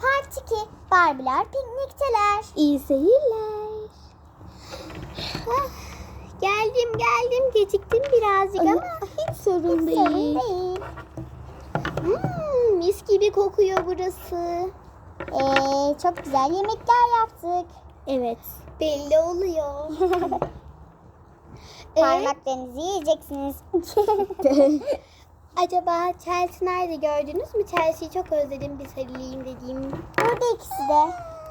Part 2. Barbiler piknikteler. İyi seyirler. Ah, Geldim geldim geciktim birazcık Ay, ama hiç sorun Hiç değil. sorun değil. Hmm, mis gibi kokuyor burası. Ee, çok güzel yemekler yaptık. Evet belli oluyor. Ee, Parmaklarınızı yiyeceksiniz. acaba Chelsea nerede gördünüz mü? Chelsea'yi çok özledim bir sarılayım dediğim. Burada ikisi de.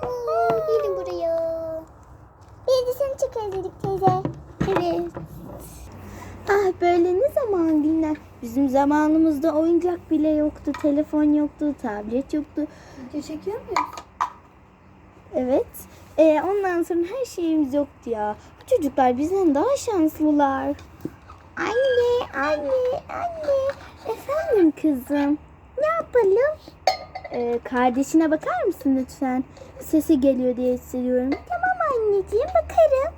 Oo, gelin buraya. Bir de seni çok özledik teyze. Evet. Ah böyle ne zaman günler. Bizim zamanımızda oyuncak bile yoktu, telefon yoktu, tablet yoktu. Video çekiyor muyuz? Evet. Ee, ondan sonra her şeyimiz yoktu ya. Bu çocuklar bizden daha şanslılar. Anne, anne, anne. Efendim kızım. Ne yapalım? Ee, kardeşine bakar mısın lütfen? Sesi geliyor diye hissediyorum. Tamam anneciğim bakarım.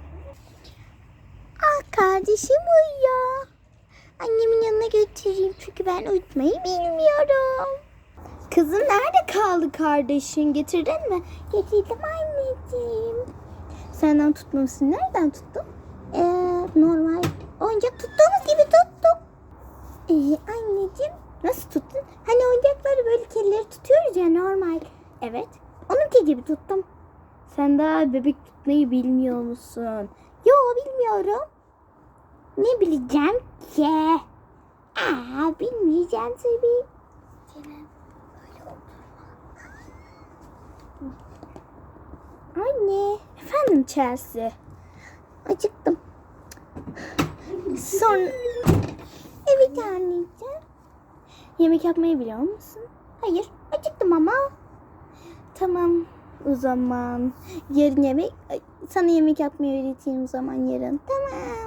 Ah kardeşim uyuyor. Annemin yanına götüreyim çünkü ben uyutmayı bilmiyorum. Kızım nerede kaldı kardeşin? Getirdin mi? Getirdim anneciğim. Senden tutmamışsın. Nereden tuttun? Ee, normal. Oyuncak tuttuğumuz gibi tuttum. Ee, anneciğim. Nasıl tuttun? Hani oyuncakları böyle kedileri tutuyoruz ya normal. Evet. Onunki gibi tuttum. Sen daha bebek tutmayı bilmiyor musun? Yo bilmiyorum. Ne bileceğim ki? Aa bilmeyeceğim tabii. Anne. Efendim Chelsea. Acıktım. Son... Evet anneciğim. Yemek yapmayı biliyor musun? Hayır. Acıktım ama. Tamam. O zaman yarın yemek sana yemek yapmayı öğreteyim o zaman yarın. Tamam.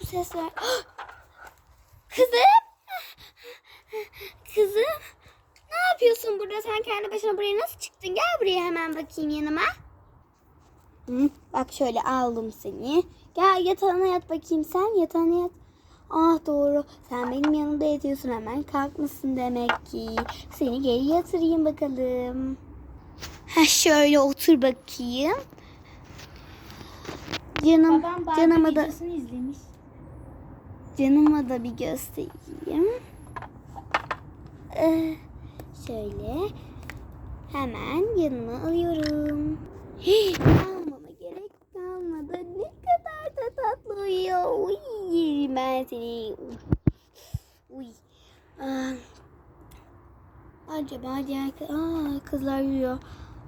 Bu sesler. Kızım. Kızım. Ne yapıyorsun burada? Sen kendi başına buraya nasıl çıktın? Gel buraya hemen bakayım yanıma. Hı, bak şöyle aldım seni. Gel yatağına yat bakayım sen. Yatağına yat. Ah doğru. Sen benim yanımda yatıyorsun hemen. Kalkmışsın demek ki. Seni geri yatırayım bakalım. Ha şöyle otur bakayım. Canım, canıma da izlemiş. Canıma da bir göstereyim. Ee, şöyle hemen yanına alıyorum. Almama gerek kalmadı. Ne kadar da tatlı uyuyor. Uy, yerim ben seni. Uy. Aa, acaba diğer Aa, kızlar uyuyor.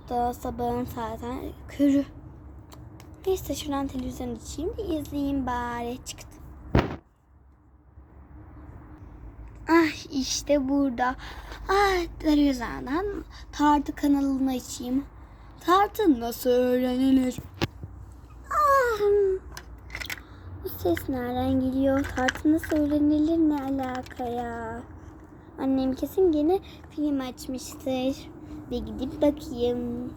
Daha sabahın zaten körü. Neyse şuradan televizyon açayım da izleyeyim bari. Çıktı. Ah işte burada. Ah televizyondan tartı kanalını açayım. Tartı nasıl öğrenilir? Ah, bu ses nereden geliyor? Tartı nasıl öğrenilir ne alaka ya? Annem kesin gene film açmıştır. Bir gidip bakayım.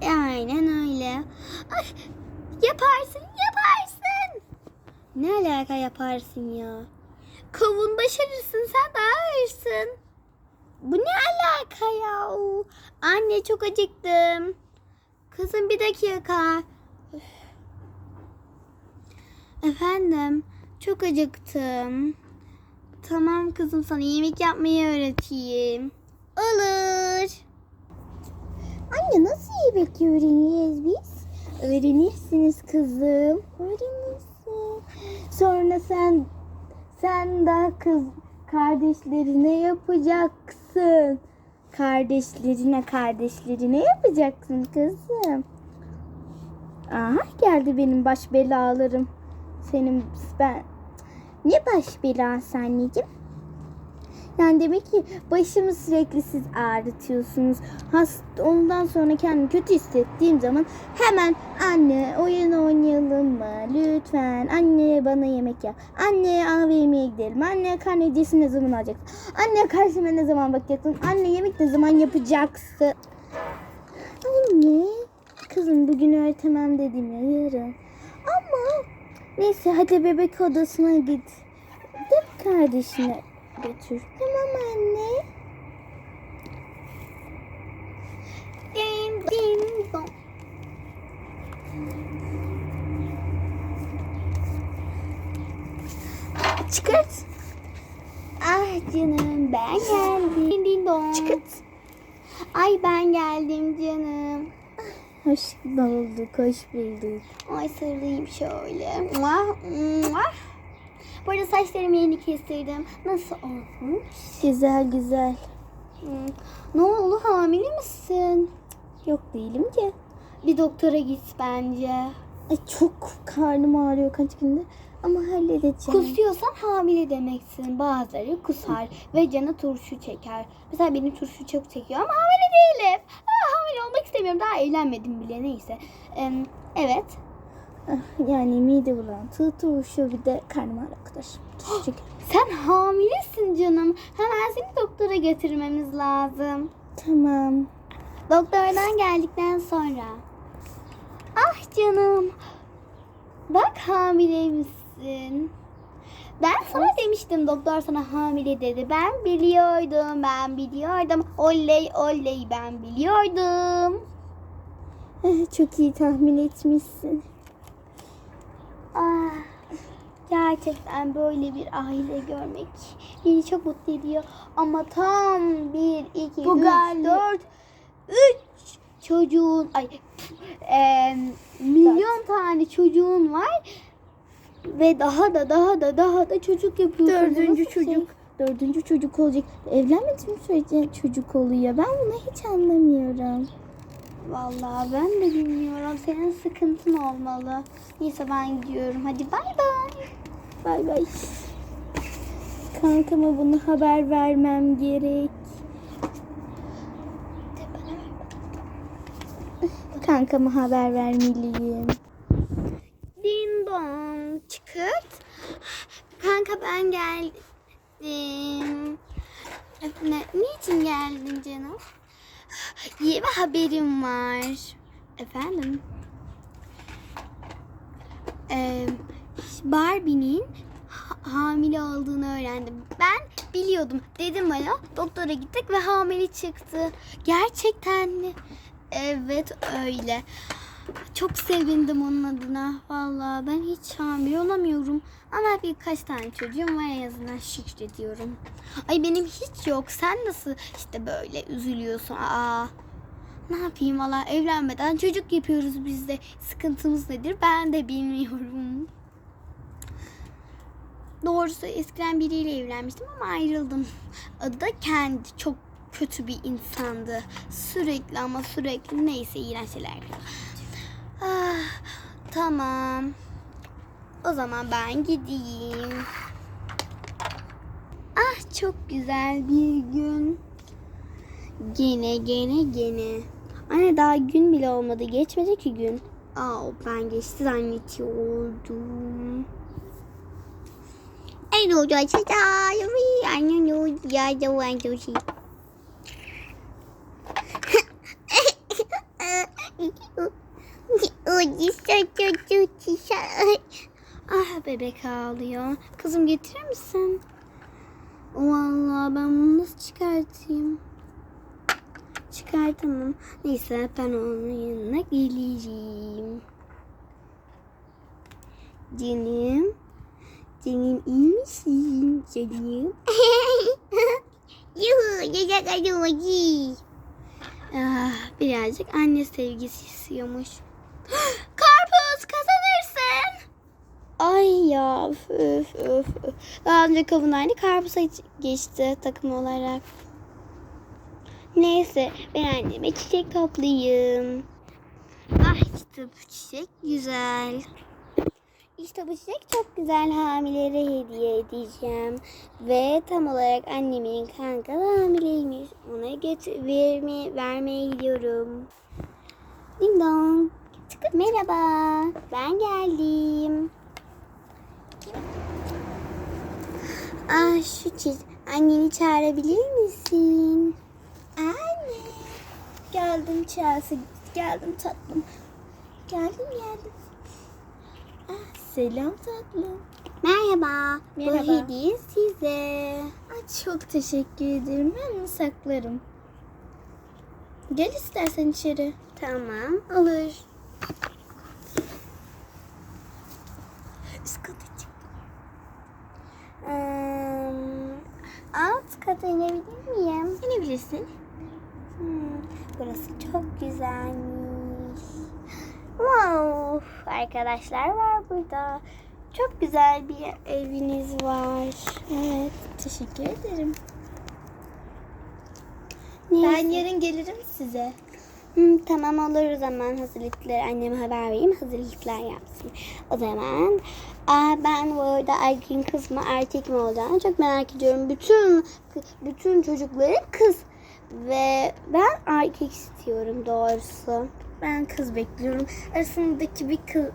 E, Aynen öyle. Ay, yaparsın yaparsın. Ne alaka yaparsın ya? Kavun başarırsın sen daha ağırsın. Bu ne alaka ya? Anne çok acıktım. Kızım bir dakika. Üf. Efendim çok acıktım. Tamam kızım sana yemek yapmayı öğreteyim. Olur. Anne nasıl yemek öğreneceğiz biz? Öğrenirsiniz kızım. Öğrenirsin. Sonra sen sen daha kız kardeşlerine yapacaksın. Kardeşlerine kardeşlerine yapacaksın kızım. Aha geldi benim baş belalarım. Senin ben ne baş belası anneciğim? Yani demek ki başımı sürekli siz ağrıtıyorsunuz. Hasta ondan sonra kendimi kötü hissettiğim zaman hemen anne oyun oynayalım mı? Lütfen anne bana yemek yap. Anne AVM'ye gidelim. Anne karne hediyesi ne zaman alacaksın? Anne karşıma ne zaman bakacaksın? Anne yemek ne zaman yapacaksın? Anne kızım bugün öğretemem dedim ya yarın. Ama Neyse hadi bebek odasına git. De kardeşine götür. Tamam anne. Dim dim dom. Çıkart. Ah canım ben geldim. Dim dim dom. Çıkart. Ay ben geldim canım. Hoş bulduk, hoş bulduk. Ay sarılayım şöyle. Muah, muah. Bu arada saçlarımı yeni kestirdim. Nasıl olmuş? Güzel güzel. Hmm. Ne oldu hamile misin? Yok değilim ki. Bir doktora git bence. Ay çok karnım ağrıyor kaç gündür. Ama halledeceğim. Kusuyorsan hamile demeksin. Bazıları kusar ve canı turşu çeker. Mesela benim turşu çok çekiyor ama hamile değilim. Aa, hamile olmak istemiyorum. Daha evlenmedim bile neyse. Em, evet. Ah, Yani mide bulantı, turşu bir de karnım ağrıyor arkadaşım. Turşu Sen hamilesin canım. Hemen seni doktora götürmemiz lazım. Tamam. Doktordan geldikten sonra. Ah canım. Bak hamile misin? Ben sana demiştim doktor sana hamile dedi. Ben biliyordum, ben biliyordum. Oley oley ben biliyordum. Eh, Çok iyi tahmin etmişsin. Ah, gerçekten böyle bir aile görmek beni çok mutlu ediyor. Ama tam bir, iki, Bu üç, galiba- dört, üç çocuğun, ay em, milyon tane çocuğun var. Ve daha da daha da daha da çocuk yapıyorsun. Dördüncü nasıl şey? çocuk. Dördüncü çocuk olacak. Evlenmediğim sürece çocuk oluyor. Ben bunu hiç anlamıyorum. Vallahi ben de bilmiyorum. Senin sıkıntın olmalı. Neyse ben gidiyorum. Hadi bay bay. Bay bay. Kankama bunu haber vermem gerek. Kankama haber vermeliyim. Din don çıkırt. Kanka ben geldim. Ne, niçin geldin canım? İyi bir haberim var. Efendim? Ee, Barbie'nin ha- hamile olduğunu öğrendim. Ben biliyordum. Dedim bana doktora gittik ve hamile çıktı. Gerçekten mi? Evet öyle. Çok sevindim onun adına. Vallahi ben hiç hamile olamıyorum. Ama birkaç tane çocuğum var en azından şükrediyorum. Ay benim hiç yok. Sen nasıl işte böyle üzülüyorsun? Aa. Ne yapayım valla evlenmeden çocuk yapıyoruz biz de. Sıkıntımız nedir ben de bilmiyorum. Doğrusu eskiden biriyle evlenmiştim ama ayrıldım. Adı da kendi çok kötü bir insandı. Sürekli ama sürekli neyse iğrenç şeyler. Ah, tamam. O zaman ben gideyim. Ah çok güzel bir gün. Gene gene gene. Anne daha gün bile olmadı. Geçmedi ki gün. Aa ben geçti zannediyordum. Ay đồ chơi chơi chơi anh như như chơi cho Ah bebek ağlıyor. Kızım getirir misin? Vallahi ben bunu nasıl çıkartayım? Çıkartamam. Neyse ben onun yanına geleceğim. Canım. Canım iyi misin? Canım. Yuhu, yiyecek acı Ah, birazcık anne sevgisi istiyormuş. Karpuz kazanırsın. Ay ya öf öf öf. Daha önce kavun aynı karpuza geçti takım olarak. Neyse ben anneme çiçek toplayayım. Ah işte bu çiçek güzel. İşte bu çiçek çok güzel hamilelere hediye edeceğim. Ve tam olarak annemin kanka hamileymiş. Ona götür verme, vermeye gidiyorum. Ding dong. Çıkıp merhaba. Ben geldim. Ah şu çiz. Anneni çağırabilir misin? Anne. Geldim Chelsea. Geldim tatlım. Geldim geldim. Ah Selam tatlım. Merhaba. Merhaba. Bu hediye size. Ay, çok teşekkür ederim. Ben bunu saklarım. Gel istersen içeri. Tamam olur. Üst kata çık. Ee, alt kata inebilir miyim? İnebilirsin. Hmm, burası çok güzelmiş. Wow, arkadaşlar var burada. Çok güzel bir eviniz var. Evet. Teşekkür ederim. Neyse. Ben yarın gelirim size. Hmm, tamam olur o zaman hazırlıkları anneme haber vereyim hazırlıklar yapsın. O zaman aa, ben bu arada erkek kız mı erkek mi olacağını çok merak ediyorum. Bütün bütün çocukları kız ve ben erkek istiyorum doğrusu. Ben kız bekliyorum. Arasındaki bir kız,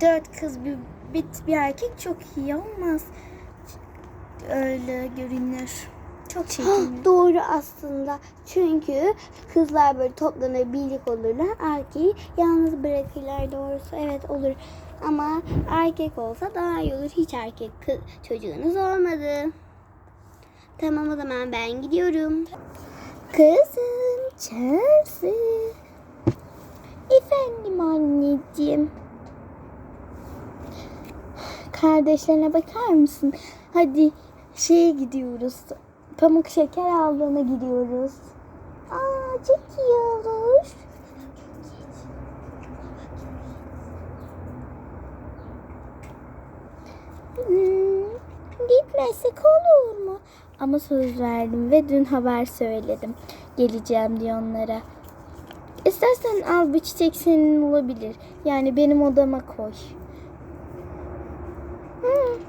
dört kız bir, bir, bir erkek çok iyi olmaz. Öyle görünür. Çok çirkin. Doğru aslında. Çünkü kızlar böyle toplanır, birlik olurlar. Erkeği yalnız bırakırlar doğrusu. Evet olur. Ama erkek olsa daha iyi olur. Hiç erkek kız çocuğunuz olmadı. Tamam o zaman ben gidiyorum. Kızım Chelsea. Efendim anneciğim. Kardeşlerine bakar mısın? Hadi şeye gidiyoruz. Pamuk şeker aldığına gidiyoruz. Aa çok iyi olur. Hmm, gitmesek olur mu? Ama söz verdim ve dün haber söyledim. Geleceğim diye onlara. İstersen al bu çiçek senin olabilir. Yani benim odama koy. Hmm,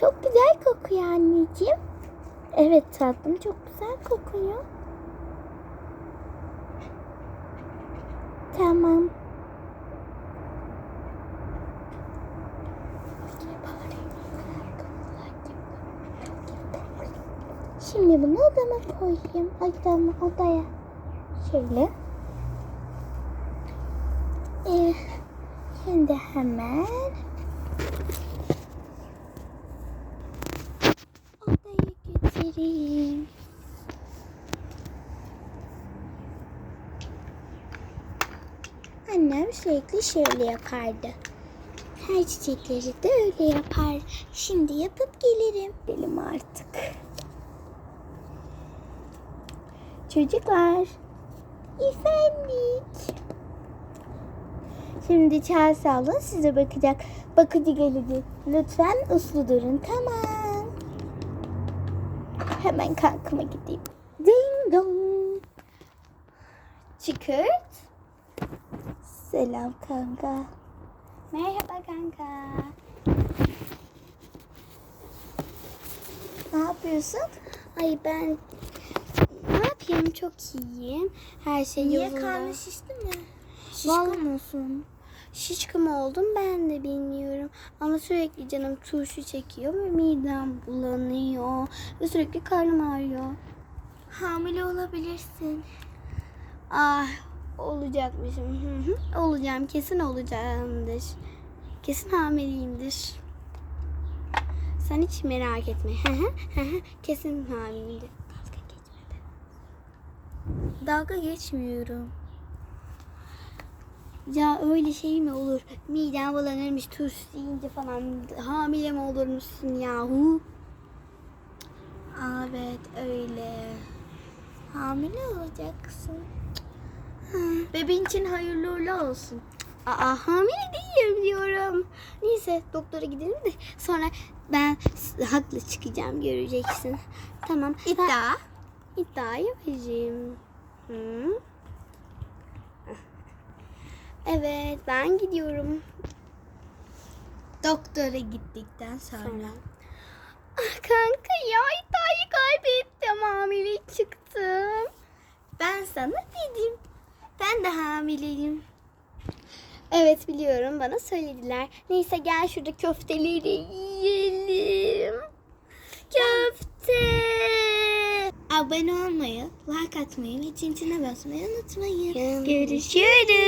çok güzel kokuyor anneciğim. Evet tatlım çok güzel kokuyor. Tamam. Şimdi bunu odama koyayım. Odama, odaya. Şöyle. Ee, şimdi hemen odaya götüreyim. Annem sürekli şöyle yapardı. Her çiçekleri de öyle yapar. Şimdi yapıp gelirim. Benim artık. Çocuklar. Efendik. Şimdi Chelsea abla size bakacak. Bakıcı gelecek. Lütfen uslu durun. Tamam. Hemen kalkıma gideyim. Ding dong. Çıkırt. Selam kanka. Merhaba kanka. Ne yapıyorsun? Ay ben ne yapayım çok iyiyim. Her şey Niye yolunda. karnı şişti mi? Musun? Şişko mu oldum ben de bilmiyorum. Ama sürekli canım turşu çekiyor ve midem bulanıyor. Ve sürekli karnım ağrıyor. Hamile olabilirsin. Ah olacakmışım. Olacağım kesin olacağımdır. Kesin hamileyimdir. Sen hiç merak etme. Kesin hamileyimdir. Dalga geçme be. Dalga geçmiyorum. Ya öyle şey mi olur? Midem bulanırmış turşu yiyince falan. Hamile mi olurmuşsun yahu? Evet öyle. Hamile olacaksın. Bebeğin için hayırlı uğurlu olsun. Aa hamile değilim diyorum. Neyse doktora gidelim de sonra ben haklı çıkacağım göreceksin. Tamam. İddia. İddia yapacağım. Hı? Evet ben gidiyorum. Doktora gittikten sonra. Sonra. Ah, kanka ya iddiayı kaybettim hamile çıktım. Ben sana dedim. Ben de hamileyim. Evet biliyorum bana söylediler. Neyse gel şurada köfteleri yiyelim. Köfte. Abone olmayı, like atmayı ve çintine basmayı unutmayın. Görüşürüz.